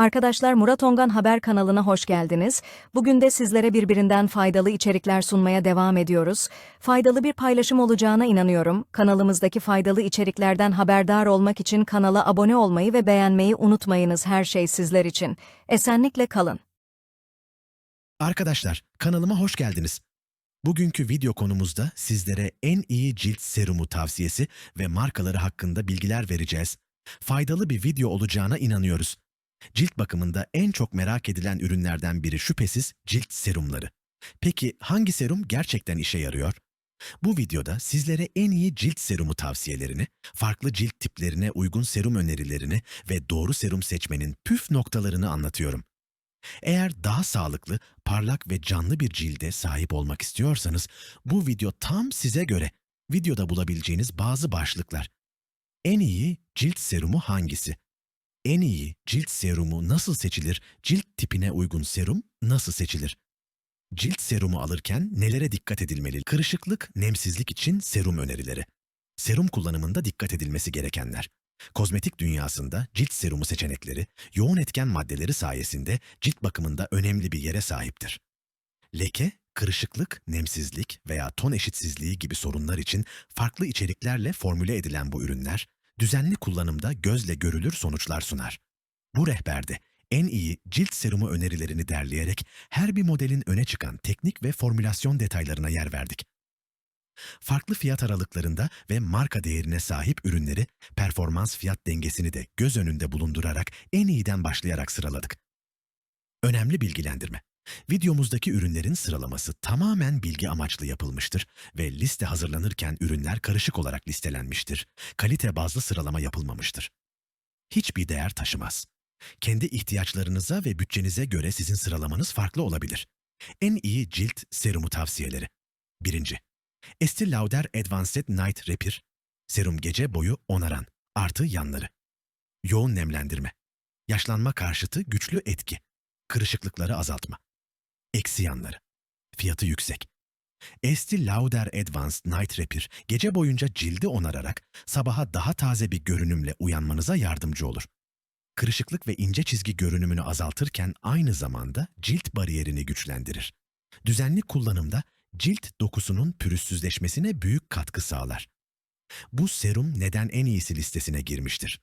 Arkadaşlar Murat Ongan Haber kanalına hoş geldiniz. Bugün de sizlere birbirinden faydalı içerikler sunmaya devam ediyoruz. Faydalı bir paylaşım olacağına inanıyorum. Kanalımızdaki faydalı içeriklerden haberdar olmak için kanala abone olmayı ve beğenmeyi unutmayınız her şey sizler için. Esenlikle kalın. Arkadaşlar, kanalıma hoş geldiniz. Bugünkü video konumuzda sizlere en iyi cilt serumu tavsiyesi ve markaları hakkında bilgiler vereceğiz. Faydalı bir video olacağına inanıyoruz. Cilt bakımında en çok merak edilen ürünlerden biri şüphesiz cilt serumları. Peki hangi serum gerçekten işe yarıyor? Bu videoda sizlere en iyi cilt serumu tavsiyelerini, farklı cilt tiplerine uygun serum önerilerini ve doğru serum seçmenin püf noktalarını anlatıyorum. Eğer daha sağlıklı, parlak ve canlı bir cilde sahip olmak istiyorsanız bu video tam size göre. Videoda bulabileceğiniz bazı başlıklar. En iyi cilt serumu hangisi? En iyi cilt serumu nasıl seçilir? Cilt tipine uygun serum nasıl seçilir? Cilt serumu alırken nelere dikkat edilmeli? Kırışıklık, nemsizlik için serum önerileri. Serum kullanımında dikkat edilmesi gerekenler. Kozmetik dünyasında cilt serumu seçenekleri, yoğun etken maddeleri sayesinde cilt bakımında önemli bir yere sahiptir. Leke, kırışıklık, nemsizlik veya ton eşitsizliği gibi sorunlar için farklı içeriklerle formüle edilen bu ürünler, düzenli kullanımda gözle görülür sonuçlar sunar. Bu rehberde en iyi cilt serumu önerilerini derleyerek her bir modelin öne çıkan teknik ve formülasyon detaylarına yer verdik. Farklı fiyat aralıklarında ve marka değerine sahip ürünleri performans fiyat dengesini de göz önünde bulundurarak en iyiden başlayarak sıraladık. Önemli bilgilendirme. Videomuzdaki ürünlerin sıralaması tamamen bilgi amaçlı yapılmıştır ve liste hazırlanırken ürünler karışık olarak listelenmiştir. Kalite bazlı sıralama yapılmamıştır. Hiçbir değer taşımaz. Kendi ihtiyaçlarınıza ve bütçenize göre sizin sıralamanız farklı olabilir. En iyi cilt serumu tavsiyeleri. Birinci, Estee Lauder Advanced Night Repair, serum gece boyu onaran, artı yanları. Yoğun nemlendirme, yaşlanma karşıtı güçlü etki, kırışıklıkları azaltma. Eksi yanları, fiyatı yüksek. Estee Lauder Advanced Night Repair, gece boyunca cildi onararak sabaha daha taze bir görünümle uyanmanıza yardımcı olur. Kırışıklık ve ince çizgi görünümünü azaltırken aynı zamanda cilt bariyerini güçlendirir. Düzenli kullanımda cilt dokusunun pürüzsüzleşmesine büyük katkı sağlar. Bu serum neden en iyisi listesine girmiştir.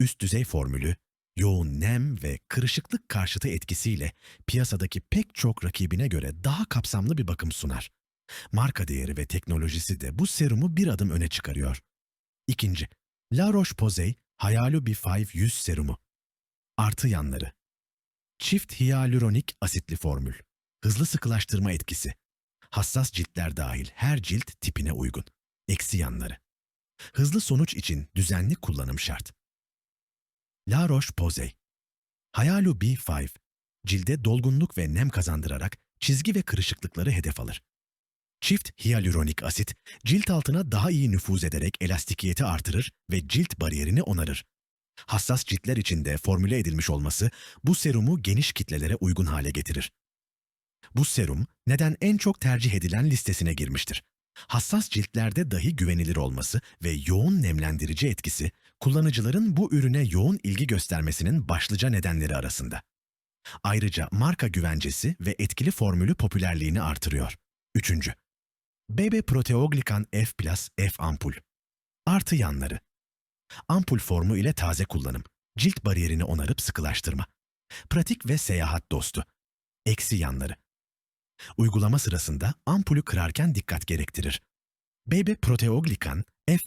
Üst düzey formülü, yoğun nem ve kırışıklık karşıtı etkisiyle piyasadaki pek çok rakibine göre daha kapsamlı bir bakım sunar. Marka değeri ve teknolojisi de bu serumu bir adım öne çıkarıyor. İkinci, La Roche-Posay Hyalu B5 yüz serumu. Artı yanları. Çift hyaluronik asitli formül. Hızlı sıkılaştırma etkisi. Hassas ciltler dahil her cilt tipine uygun. Eksi yanları. Hızlı sonuç için düzenli kullanım şart. La Roche-Posay Hyalu B5 cilde dolgunluk ve nem kazandırarak çizgi ve kırışıklıkları hedef alır. Çift hyaluronik asit cilt altına daha iyi nüfuz ederek elastikiyeti artırır ve cilt bariyerini onarır. Hassas ciltler için de formüle edilmiş olması bu serumu geniş kitlelere uygun hale getirir. Bu serum neden en çok tercih edilen listesine girmiştir. Hassas ciltlerde dahi güvenilir olması ve yoğun nemlendirici etkisi, kullanıcıların bu ürüne yoğun ilgi göstermesinin başlıca nedenleri arasında. Ayrıca marka güvencesi ve etkili formülü popülerliğini artırıyor. Üçüncü, BB Proteoglican F F ampul. Artı yanları. Ampul formu ile taze kullanım, cilt bariyerini onarıp sıkılaştırma. Pratik ve seyahat dostu. Eksi yanları. Uygulama sırasında ampulü kırarken dikkat gerektirir. BB Proteoglican F+,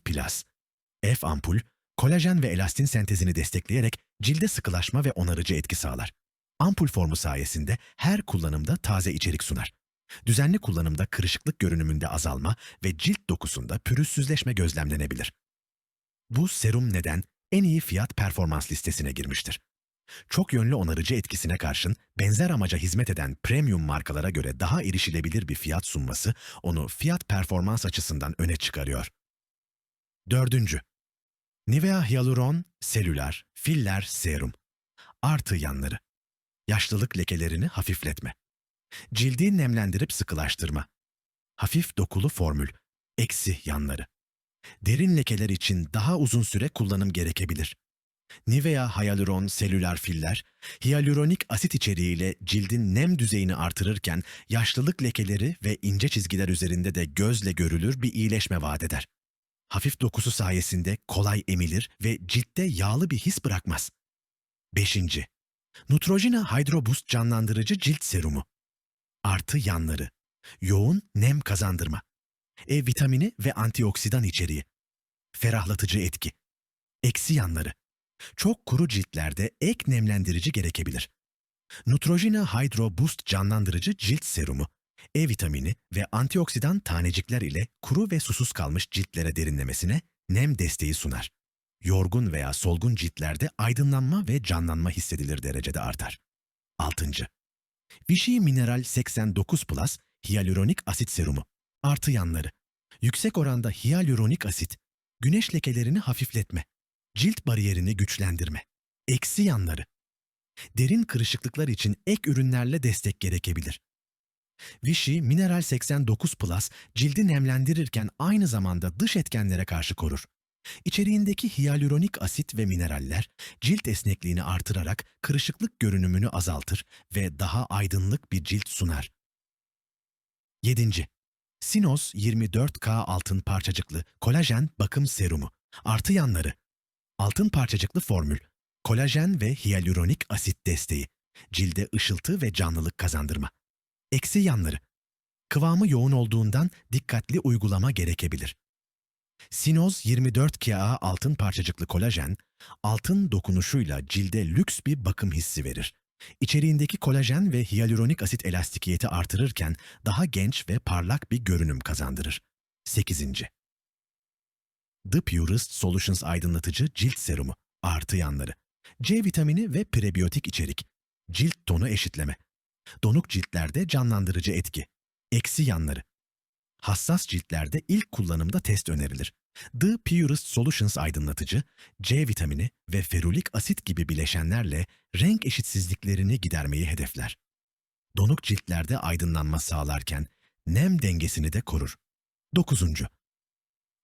F ampul, kolajen ve elastin sentezini destekleyerek cilde sıkılaşma ve onarıcı etki sağlar. Ampul formu sayesinde her kullanımda taze içerik sunar. Düzenli kullanımda kırışıklık görünümünde azalma ve cilt dokusunda pürüzsüzleşme gözlemlenebilir. Bu serum neden en iyi fiyat performans listesine girmiştir. Çok yönlü onarıcı etkisine karşın benzer amaca hizmet eden premium markalara göre daha erişilebilir bir fiyat sunması onu fiyat performans açısından öne çıkarıyor. Dördüncü, Nivea Hyaluron Selüler Filler Serum. Artı yanları. Yaşlılık lekelerini hafifletme. Cildi nemlendirip sıkılaştırma. Hafif dokulu formül. Eksi yanları. Derin lekeler için daha uzun süre kullanım gerekebilir. Nivea Hyaluron Selüler Filler, hyaluronik asit içeriğiyle cildin nem düzeyini artırırken yaşlılık lekeleri ve ince çizgiler üzerinde de gözle görülür bir iyileşme vaat eder. Hafif dokusu sayesinde kolay emilir ve ciltte yağlı bir his bırakmaz. 5. Neutrogena Hydro Boost canlandırıcı cilt serumu. Artı yanları. Yoğun nem kazandırma. E vitamini ve antioksidan içeriği. Ferahlatıcı etki. Eksi yanları. Çok kuru ciltlerde ek nemlendirici gerekebilir. Neutrogena Hydro Boost canlandırıcı cilt serumu, E vitamini ve antioksidan tanecikler ile kuru ve susuz kalmış ciltlere derinlemesine nem desteği sunar. Yorgun veya solgun ciltlerde aydınlanma ve canlanma hissedilir derecede artar. 6. Vichy Mineral 89 Plus Hyaluronik Asit Serumu Artı yanları Yüksek oranda hyaluronik asit, güneş lekelerini hafifletme, cilt bariyerini güçlendirme. Eksi yanları. Derin kırışıklıklar için ek ürünlerle destek gerekebilir. Vichy Mineral 89 Plus cildi nemlendirirken aynı zamanda dış etkenlere karşı korur. İçeriğindeki hyaluronik asit ve mineraller cilt esnekliğini artırarak kırışıklık görünümünü azaltır ve daha aydınlık bir cilt sunar. 7. Sinos 24K altın parçacıklı kolajen bakım serumu. Artı yanları. Altın parçacıklı formül. Kolajen ve hyaluronik asit desteği. Cilde ışıltı ve canlılık kazandırma. Eksi yanları. Kıvamı yoğun olduğundan dikkatli uygulama gerekebilir. Sinoz 24KA altın parçacıklı kolajen, altın dokunuşuyla cilde lüks bir bakım hissi verir. İçeriğindeki kolajen ve hyaluronik asit elastikiyeti artırırken daha genç ve parlak bir görünüm kazandırır. 8. The Purest Solutions aydınlatıcı cilt serumu, artı yanları. C vitamini ve prebiyotik içerik. Cilt tonu eşitleme. Donuk ciltlerde canlandırıcı etki. Eksi yanları. Hassas ciltlerde ilk kullanımda test önerilir. The Purest Solutions aydınlatıcı, C vitamini ve ferulik asit gibi bileşenlerle renk eşitsizliklerini gidermeyi hedefler. Donuk ciltlerde aydınlanma sağlarken nem dengesini de korur. 9.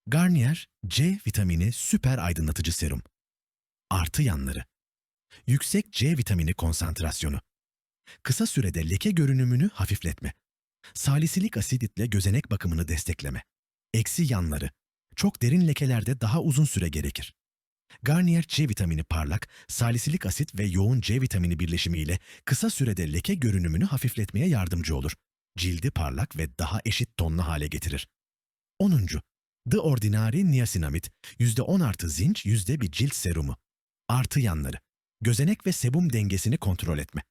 Garnier C vitamini süper aydınlatıcı serum. Artı yanları. Yüksek C vitamini konsantrasyonu. Kısa sürede leke görünümünü hafifletme. Salisilik asiditle gözenek bakımını destekleme. Eksi yanları. Çok derin lekelerde daha uzun süre gerekir. Garnier C vitamini parlak, salisilik asit ve yoğun C vitamini birleşimiyle kısa sürede leke görünümünü hafifletmeye yardımcı olur. Cildi parlak ve daha eşit tonlu hale getirir. 10. The Ordinary Niacinamide %10 artı yüzde bir cilt serumu. Artı yanları. Gözenek ve sebum dengesini kontrol etme.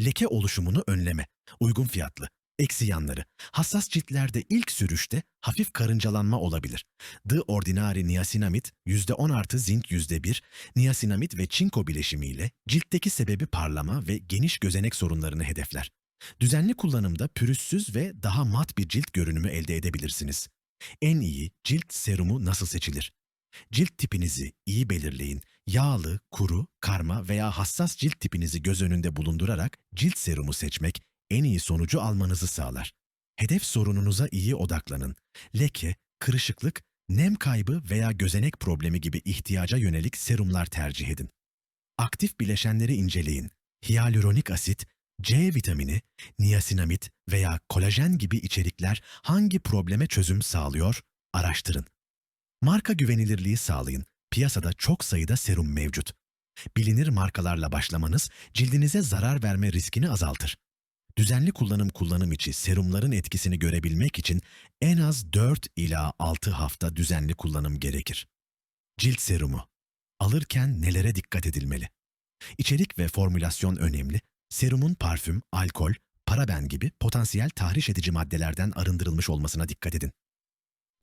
Leke oluşumunu önleme. Uygun fiyatlı. Eksi yanları. Hassas ciltlerde ilk sürüşte hafif karıncalanma olabilir. The Ordinary Niacinamide %10 artı zinc %1, niasinamid ve çinko bileşimiyle ciltteki sebebi parlama ve geniş gözenek sorunlarını hedefler. Düzenli kullanımda pürüzsüz ve daha mat bir cilt görünümü elde edebilirsiniz. En iyi cilt serumu nasıl seçilir? Cilt tipinizi iyi belirleyin. Yağlı, kuru, karma veya hassas cilt tipinizi göz önünde bulundurarak cilt serumu seçmek en iyi sonucu almanızı sağlar. Hedef sorununuza iyi odaklanın. Leke, kırışıklık, nem kaybı veya gözenek problemi gibi ihtiyaca yönelik serumlar tercih edin. Aktif bileşenleri inceleyin. Hyaluronik asit, C vitamini, niasinamid veya kolajen gibi içerikler hangi probleme çözüm sağlıyor? Araştırın. Marka güvenilirliği sağlayın. Piyasada çok sayıda serum mevcut. Bilinir markalarla başlamanız cildinize zarar verme riskini azaltır. Düzenli kullanım kullanım içi serumların etkisini görebilmek için en az 4 ila 6 hafta düzenli kullanım gerekir. Cilt serumu. Alırken nelere dikkat edilmeli? İçerik ve formülasyon önemli. Serumun parfüm, alkol, paraben gibi potansiyel tahriş edici maddelerden arındırılmış olmasına dikkat edin.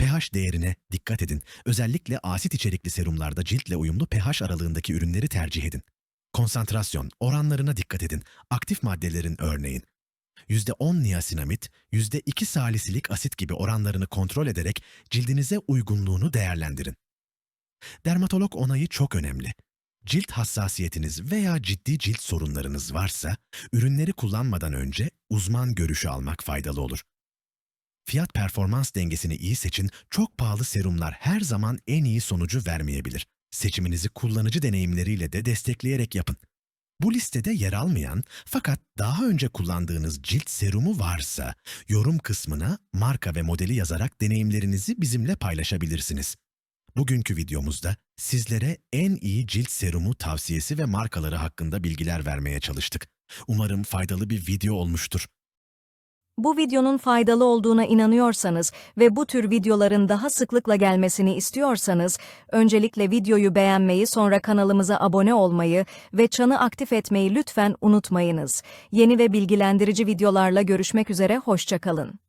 pH değerine dikkat edin. Özellikle asit içerikli serumlarda ciltle uyumlu pH aralığındaki ürünleri tercih edin. Konsantrasyon, oranlarına dikkat edin. Aktif maddelerin örneğin %10 niasinamid, %2 salisilik asit gibi oranlarını kontrol ederek cildinize uygunluğunu değerlendirin. Dermatolog onayı çok önemli. Cilt hassasiyetiniz veya ciddi cilt sorunlarınız varsa, ürünleri kullanmadan önce uzman görüşü almak faydalı olur. Fiyat performans dengesini iyi seçin, çok pahalı serumlar her zaman en iyi sonucu vermeyebilir. Seçiminizi kullanıcı deneyimleriyle de destekleyerek yapın. Bu listede yer almayan fakat daha önce kullandığınız cilt serumu varsa yorum kısmına marka ve modeli yazarak deneyimlerinizi bizimle paylaşabilirsiniz. Bugünkü videomuzda sizlere en iyi cilt serumu tavsiyesi ve markaları hakkında bilgiler vermeye çalıştık. Umarım faydalı bir video olmuştur. Bu videonun faydalı olduğuna inanıyorsanız ve bu tür videoların daha sıklıkla gelmesini istiyorsanız, öncelikle videoyu beğenmeyi sonra kanalımıza abone olmayı ve çanı aktif etmeyi lütfen unutmayınız. Yeni ve bilgilendirici videolarla görüşmek üzere, hoşçakalın.